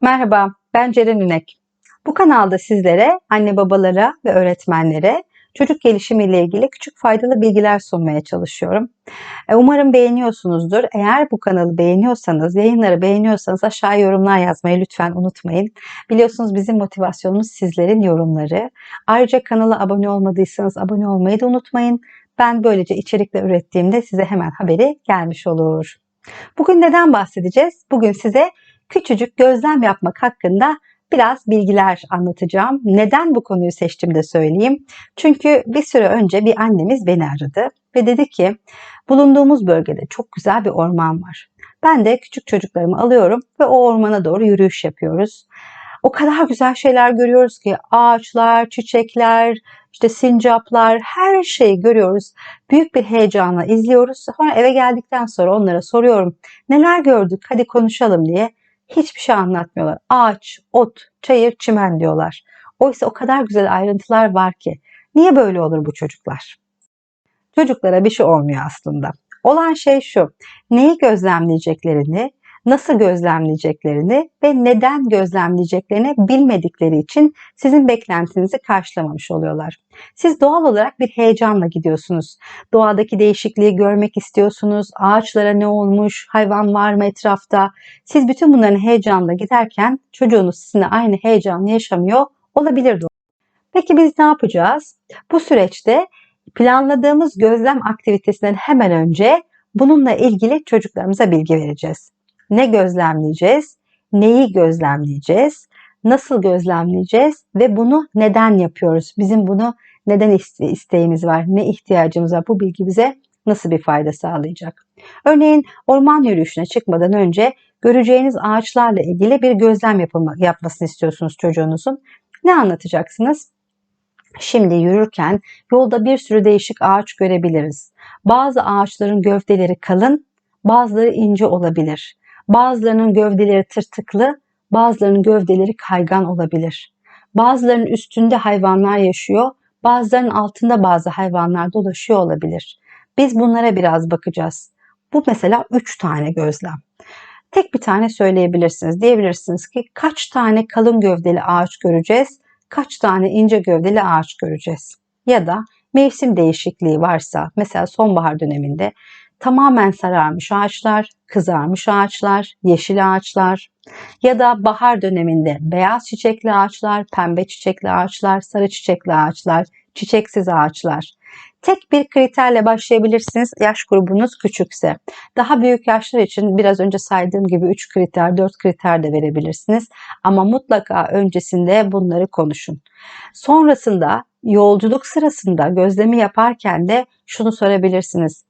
Merhaba, ben Ceren Ünek. Bu kanalda sizlere, anne babalara ve öğretmenlere çocuk gelişimiyle ilgili küçük faydalı bilgiler sunmaya çalışıyorum. E, Umarım beğeniyorsunuzdur. Eğer bu kanalı beğeniyorsanız, yayınları beğeniyorsanız aşağıya yorumlar yazmayı lütfen unutmayın. Biliyorsunuz bizim motivasyonumuz sizlerin yorumları. Ayrıca kanala abone olmadıysanız abone olmayı da unutmayın. Ben böylece içerikler ürettiğimde size hemen haberi gelmiş olur. Bugün neden bahsedeceğiz? Bugün size küçücük gözlem yapmak hakkında biraz bilgiler anlatacağım. Neden bu konuyu seçtim de söyleyeyim. Çünkü bir süre önce bir annemiz beni aradı ve dedi ki bulunduğumuz bölgede çok güzel bir orman var. Ben de küçük çocuklarımı alıyorum ve o ormana doğru yürüyüş yapıyoruz. O kadar güzel şeyler görüyoruz ki ağaçlar, çiçekler, işte sincaplar her şeyi görüyoruz. Büyük bir heyecanla izliyoruz. Sonra eve geldikten sonra onlara soruyorum. Neler gördük? Hadi konuşalım diye. Hiçbir şey anlatmıyorlar. Ağaç, ot, çayır, çimen diyorlar. Oysa o kadar güzel ayrıntılar var ki. Niye böyle olur bu çocuklar? Çocuklara bir şey olmuyor aslında. Olan şey şu. Neyi gözlemleyeceklerini, nasıl gözlemleyeceklerini ve neden gözlemleyeceklerini bilmedikleri için sizin beklentinizi karşılamamış oluyorlar. Siz doğal olarak bir heyecanla gidiyorsunuz. Doğadaki değişikliği görmek istiyorsunuz. Ağaçlara ne olmuş, hayvan var mı etrafta? Siz bütün bunların heyecanla giderken çocuğunuz sizinle aynı heyecanla yaşamıyor olabilir. Peki biz ne yapacağız? Bu süreçte planladığımız gözlem aktivitesinden hemen önce bununla ilgili çocuklarımıza bilgi vereceğiz ne gözlemleyeceğiz, neyi gözlemleyeceğiz, nasıl gözlemleyeceğiz ve bunu neden yapıyoruz? Bizim bunu neden iste isteğimiz var, ne ihtiyacımız var? Bu bilgi bize nasıl bir fayda sağlayacak? Örneğin orman yürüyüşüne çıkmadan önce göreceğiniz ağaçlarla ilgili bir gözlem yapılma, yapmasını istiyorsunuz çocuğunuzun. Ne anlatacaksınız? Şimdi yürürken yolda bir sürü değişik ağaç görebiliriz. Bazı ağaçların gövdeleri kalın, bazıları ince olabilir. Bazılarının gövdeleri tırtıklı, bazılarının gövdeleri kaygan olabilir. Bazılarının üstünde hayvanlar yaşıyor, bazılarının altında bazı hayvanlar dolaşıyor olabilir. Biz bunlara biraz bakacağız. Bu mesela 3 tane gözlem. Tek bir tane söyleyebilirsiniz. Diyebilirsiniz ki kaç tane kalın gövdeli ağaç göreceğiz, kaç tane ince gövdeli ağaç göreceğiz. Ya da mevsim değişikliği varsa mesela sonbahar döneminde tamamen sararmış ağaçlar, kızarmış ağaçlar, yeşil ağaçlar ya da bahar döneminde beyaz çiçekli ağaçlar, pembe çiçekli ağaçlar, sarı çiçekli ağaçlar, çiçeksiz ağaçlar. Tek bir kriterle başlayabilirsiniz yaş grubunuz küçükse. Daha büyük yaşlar için biraz önce saydığım gibi 3 kriter, 4 kriter de verebilirsiniz. Ama mutlaka öncesinde bunları konuşun. Sonrasında yolculuk sırasında gözlemi yaparken de şunu sorabilirsiniz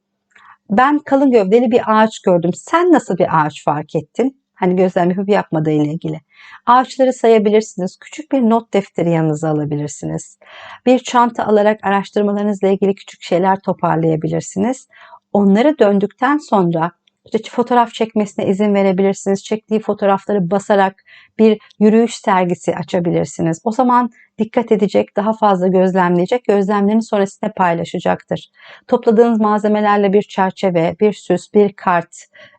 ben kalın gövdeli bir ağaç gördüm. Sen nasıl bir ağaç fark ettin? Hani gözlem yapıp yapmadığı ile ilgili. Ağaçları sayabilirsiniz. Küçük bir not defteri yanınıza alabilirsiniz. Bir çanta alarak araştırmalarınızla ilgili küçük şeyler toparlayabilirsiniz. Onları döndükten sonra işte fotoğraf çekmesine izin verebilirsiniz. Çektiği fotoğrafları basarak bir yürüyüş sergisi açabilirsiniz. O zaman dikkat edecek, daha fazla gözlemleyecek, gözlemlerini sonra size paylaşacaktır. Topladığınız malzemelerle bir çerçeve, bir süs, bir kart,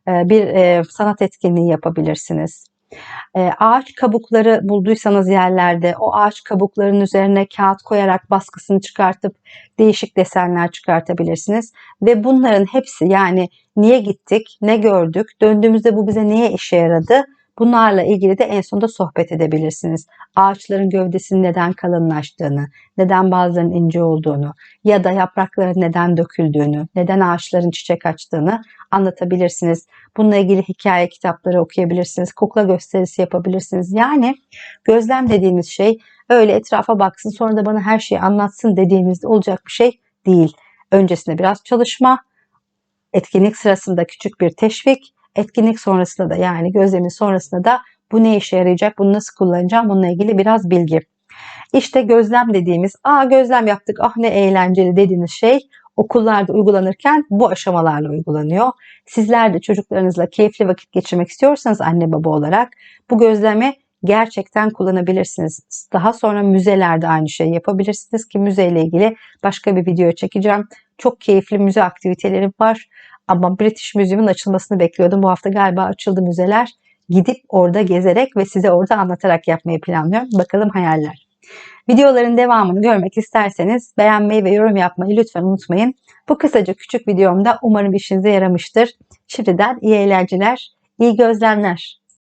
e, bir e, sanat etkinliği yapabilirsiniz. E, ağaç kabukları bulduysanız yerlerde o ağaç kabuklarının üzerine kağıt koyarak baskısını çıkartıp değişik desenler çıkartabilirsiniz. Ve bunların hepsi yani niye gittik, ne gördük, döndüğümüzde bu bize niye işe yaradı Bunlarla ilgili de en sonunda sohbet edebilirsiniz. Ağaçların gövdesinin neden kalınlaştığını, neden bazılarının ince olduğunu ya da yaprakların neden döküldüğünü, neden ağaçların çiçek açtığını anlatabilirsiniz. Bununla ilgili hikaye kitapları okuyabilirsiniz, kukla gösterisi yapabilirsiniz. Yani gözlem dediğimiz şey öyle etrafa baksın sonra da bana her şeyi anlatsın dediğimizde olacak bir şey değil. Öncesinde biraz çalışma, etkinlik sırasında küçük bir teşvik, etkinlik sonrasında da yani gözlemin sonrasında da bu ne işe yarayacak, bunu nasıl kullanacağım bununla ilgili biraz bilgi. İşte gözlem dediğimiz, aa gözlem yaptık, ah ne eğlenceli dediğiniz şey okullarda uygulanırken bu aşamalarla uygulanıyor. Sizler de çocuklarınızla keyifli vakit geçirmek istiyorsanız anne baba olarak bu gözlemi gerçekten kullanabilirsiniz. Daha sonra müzelerde aynı şeyi yapabilirsiniz ki müzeyle ilgili başka bir video çekeceğim. Çok keyifli müze aktiviteleri var. Ama British Museum'un açılmasını bekliyordum. Bu hafta galiba açıldı müzeler. gidip orada gezerek ve size orada anlatarak yapmayı planlıyorum. Bakalım hayaller. Videoların devamını görmek isterseniz beğenmeyi ve yorum yapmayı lütfen unutmayın. Bu kısaca küçük videomda umarım işinize yaramıştır. Şimdiden iyi eğlenceler, iyi gözlemler.